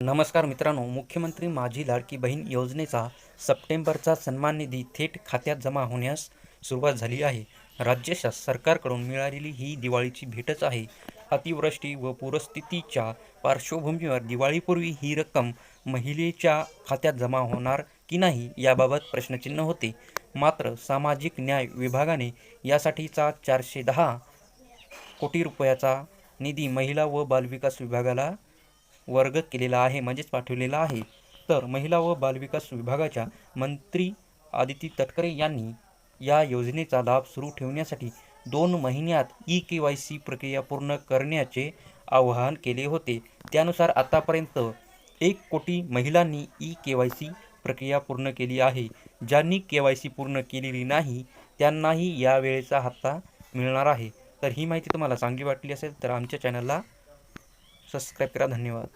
नमस्कार मित्रांनो मुख्यमंत्री माझी लाडकी बहीण योजनेचा सप्टेंबरचा सन्मान निधी थेट खात्यात जमा होण्यास सुरुवात झाली आहे. राज्य सरकारकडून मिळालेली ही दिवाळीची भेटच आहे. अतिवृष्टी व पूरस्थितीच्या पार्श्वभूमीवर दिवाळीपूर्वी ही रक्कम महिलेच्या खात्यात जमा होणार की नाही याबाबत प्रश्नचिन्ह होते. मात्र सामाजिक न्याय विभागाने यासाठीचा चारशे दहा कोटी रुपयाचा निधी महिला व बालविकास विभागाला वर्ग केलेला आहे म्हणजेच पाठवलेला आहे. तर महिला व बालविकास विभागाच्या मंत्री आदिती तटकरे यांनी या योजनेचा लाभ सुरू ठेवण्यासाठी दोन महिन्यात ई के वाय सी प्रक्रिया पूर्ण करण्याचे आवाहन केले होते. त्यानुसार आतापर्यंत एक कोटी महिलांनी ई के वाय सी प्रक्रिया पूर्ण केली आहे. ज्यांनी के वाय सी पूर्ण केलेली नाही त्यांनाही या वेळेचा हप्ता मिळणार आहे. तर ही माहिती तुम्हाला चांगली वाटली असेल तर आमच्या चॅनलला सबस्क्राईब करा. धन्यवाद.